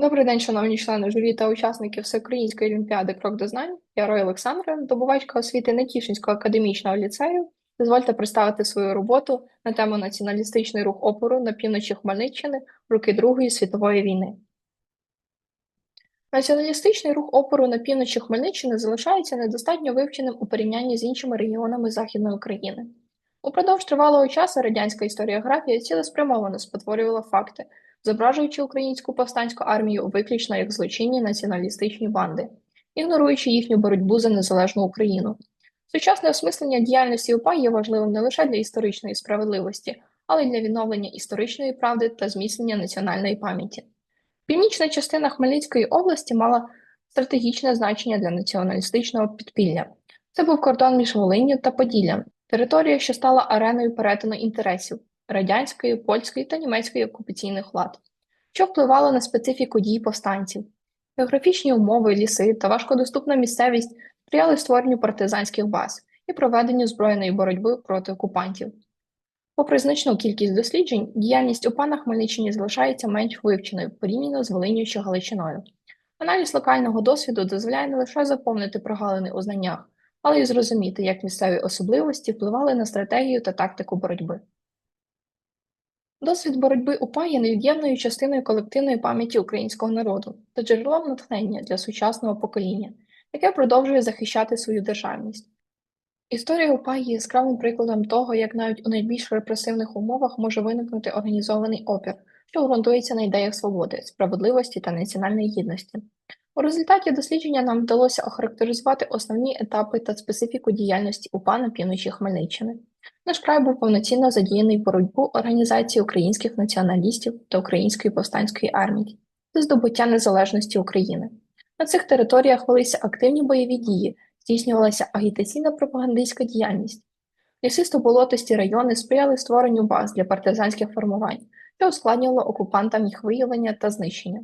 Добрий день, шановні члени журі та учасники Всеукраїнської олімпіади Крок до знань. Я Рой Олександра, добувачка освіти Нетішинського академічного ліцею. Дозвольте представити свою роботу на тему націоналістичний рух опору на півночі Хмельниччини в роки Другої світової війни. Націоналістичний рух опору на півночі Хмельниччини залишається недостатньо вивченим у порівнянні з іншими регіонами Західної України. Упродовж тривалого часу радянська історіографія цілеспрямовано спотворювала факти, зображуючи українську повстанську армію виключно як злочинні націоналістичні банди, ігноруючи їхню боротьбу за незалежну Україну. Сучасне осмислення діяльності УПА є важливим не лише для історичної справедливості, але й для відновлення історичної правди та зміцнення національної пам'яті. Північна частина Хмельницької області мала стратегічне значення для націоналістичного підпілля. Це був кордон між Волинню та Поділлям, територія, що стала ареною перетину інтересів радянської, польської та німецької окупаційних влад, що впливало на специфіку дій повстанців. Географічні умови, ліси та важкодоступна місцевість сприяли створенню партизанських баз і проведенню збройної боротьби проти окупантів. Попри значну кількість досліджень, діяльність УПА на Хмельниччині залишається менш вивченою порівняно з Волинню чи Галичиною. Аналіз локального досвіду дозволяє не лише заповнити прогалини у знаннях, але й зрозуміти, як місцеві особливості впливали на стратегію та тактику боротьби. Досвід боротьби УПА є невід'ємною частиною колективної пам'яті українського народу та джерелом натхнення для сучасного покоління, яке продовжує захищати свою державність. Історія УПА є яскравим прикладом того, як навіть у найбільш репресивних умовах може виникнути організований опір, що ґрунтується на ідеях свободи, справедливості та національної гідності. У результаті дослідження нам вдалося охарактеризувати основні етапи та специфіку діяльності УПА на півночі Хмельниччини. Наш край був повноцінно задіяний в боротьбу організації українських націоналістів та Української повстанської армії за здобуття незалежності України. На цих територіях велися активні бойові дії, здійснювалася агітаційна пропагандистська діяльність. Лісисто-болотисті райони сприяли створенню баз для партизанських формувань, що ускладнювало окупантам їх виявлення та знищення.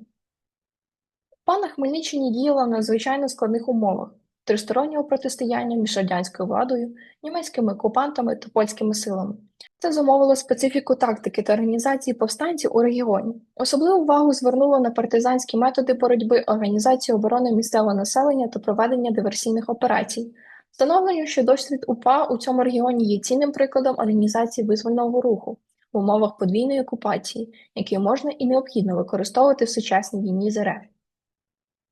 УПА на Хмельниччині діяла в надзвичайно складних умовах тристороннього протистояння між радянською владою, німецькими окупантами та польськими силами. Це зумовило специфіку тактики та організації повстанців у регіоні. Особливу увагу звернуло на партизанські методи боротьби організації оборони місцевого населення та проведення диверсійних операцій. Встановлено, що досвід УПА у цьому регіоні є цінним прикладом організації визвольного руху в умовах подвійної окупації, який можна і необхідно використовувати в сучасній війні з РФ.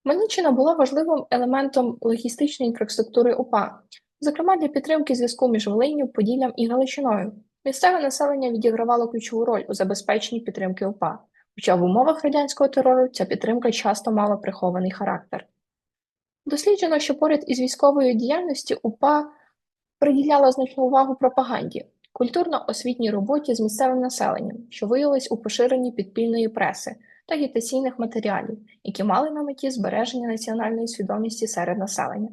Хмельниччина була важливим елементом логістичної інфраструктури УПА, зокрема для підтримки зв'язку між Волинню, Поділлям і Галичиною. Місцеве населення відігравало ключову роль у забезпеченні підтримки УПА, хоча в умовах радянського терору ця підтримка часто мала прихований характер. Досліджено, що поряд із військовою діяльністю УПА приділяла значну увагу пропаганді, культурно-освітній роботі з місцевим населенням, що виявилось у поширенні підпільної преси та агітаційних матеріалів, які мали на меті збереження національної свідомості серед населення.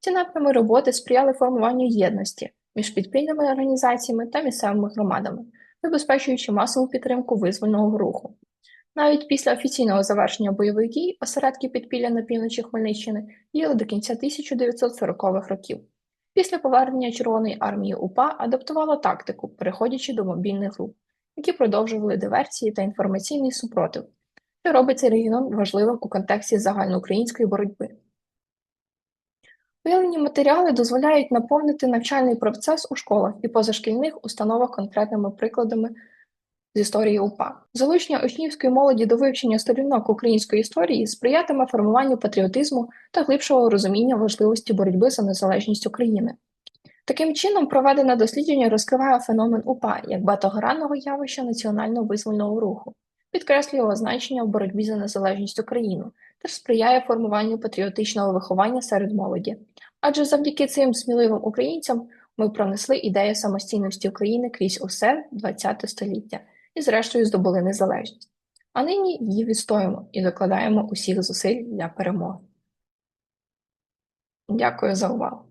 Ці напрями роботи сприяли формуванню єдності між підпільними організаціями та місцевими громадами, забезпечуючи масову підтримку визвольного руху. Навіть після офіційного завершення бойових дій осередки підпілля на півночі Хмельниччини діяли до кінця 1940-х років. Після повернення Червоної армії УПА адаптувала тактику, переходячи до мобільних груп, які продовжували диверсії та інформаційний супротив, що робить цей регіон важливим у контексті загальноукраїнської боротьби. Виявлені матеріали дозволяють наповнити навчальний процес у школах і позашкільних установах конкретними прикладами з історії УПА. Залучення учнівської молоді до вивчення сторінок української історії сприятиме формуванню патріотизму та глибшого розуміння важливості боротьби за незалежність України. Таким чином, проведене дослідження розкриває феномен УПА як багатогранного явища національного визвольного руху, підкреслює значення в боротьбі за незалежність України та сприяє формуванню патріотичного виховання серед молоді. Адже завдяки цим сміливим українцям ми пронесли ідею самостійності України крізь усе ХХ століття і, зрештою, здобули незалежність. А нині її відстоїмо і докладаємо усіх зусиль для перемоги. Дякую за увагу.